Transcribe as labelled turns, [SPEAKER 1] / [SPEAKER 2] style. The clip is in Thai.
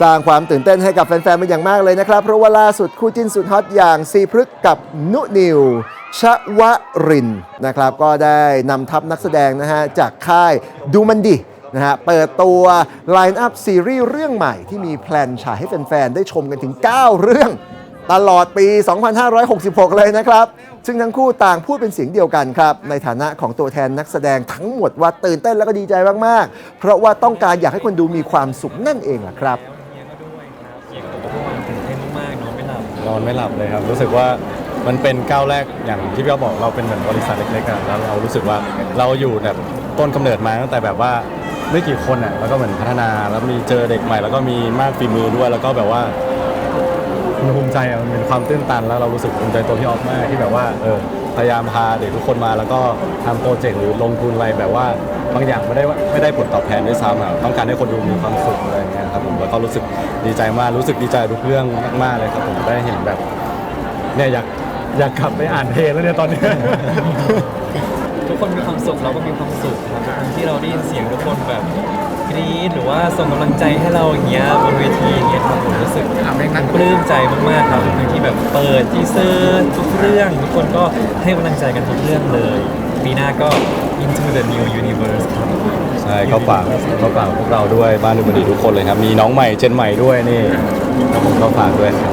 [SPEAKER 1] สร้างความตื่นเต้นให้กับแฟนๆเป็นอย่างมากเลยนะครับ เพราะว่าล่าสุดคู่จิ้นสุดฮอตอย่างซีพฤกกับนุนิวชวรินนะครับ ก็ได้นำทัพนักแสดงนะฮะจากค่ายดูมันดินะฮะเปิดตัวไลน์อัพซีรีส์เรื่องใหม่ที่มีแพลนฉายให้แฟนๆ ได้ชมกันถึง 9 เรื่องตลอดปี 2566 เลยนะครับ ซึ่งทั้งคู่ต่างพูดเป็นเสียงเดียวกันครับ ในฐานะของตัวแทนนักแสดงทั้งหมดว่าตื่นเต้นแล้วก็ดีใจมากๆ เพราะว่าต้องการอยากให้คนดูมีความสุขนั่นเองล่ะครับ
[SPEAKER 2] นอนไม่หลับ
[SPEAKER 3] เลยครับ รู้สึกว่ามันเป็นก้าวแรกอย่างที่พี่อ๊อบอกเราเป็นเหมือนบริษัทเล็กๆอะแล้วเรารู้สึกว่าเราอยู่แบบต้นกำเนิดมาตั้งแต่แบบว่าไม่กี่คนอะแล้วก็เหมือนพัฒนาแล้วมีเจอเด็กใหม่ แล้วก็มีมากฝีมือด้วยแล้วก็แบบว่า มันภูมิใจอะมันเป็นความตื้นตันแล้วเรารู้สึกภูมิใจตัวพี่ออฟมากที่แบบว่าเออพยายามพาเด็กทุกคนมาแล้วก็ทำโปรเจกต์หรือลงทุนอะไรแบบว่าบางอย่างไม่ได้ว่าไม่ได้ผลตอบแทนด้วยซ้ำอะต้องการให้คนดูมีความสุขอะไรอย่างเงี้ยครับผมแล้วก็รู้สึกดีใจมากรู้สึกดีใจทุกเรื่องมากๆเลยครับผมได้เห็นแบบเนี่ยอยากอยากกลับไปอ่านเพลงแล้วเนี่ยตอนเนี้ย
[SPEAKER 2] ทุกคนมีความสุขเราก็มีความสุขครับทุกครั้งที่เราได้ยินเสียงทุกคนแบบ กรี๊ดหรือว่าส่งกำลังใจให้เราอย่างเงี้ยบนเวทีอย่างเงี้ยครับผมรู้สึกปลื้มใจมากๆครับทุกครั้งที่แบบเปิดทีเซอร์ทุกเรื่อง ทุกคนก็ให้กำลังใจกันทุกเรื่องเลย ปีหน้าก็ Into the New Universe ครับ
[SPEAKER 3] ใช่ก็ฝากก็ฝากพวกเราด้วยบ้านดูบันดีทุกคนเลยครับ มีน้องใหม่เจนใหม่ด้วยนี่ครับผมก็ฝากด้วยครับ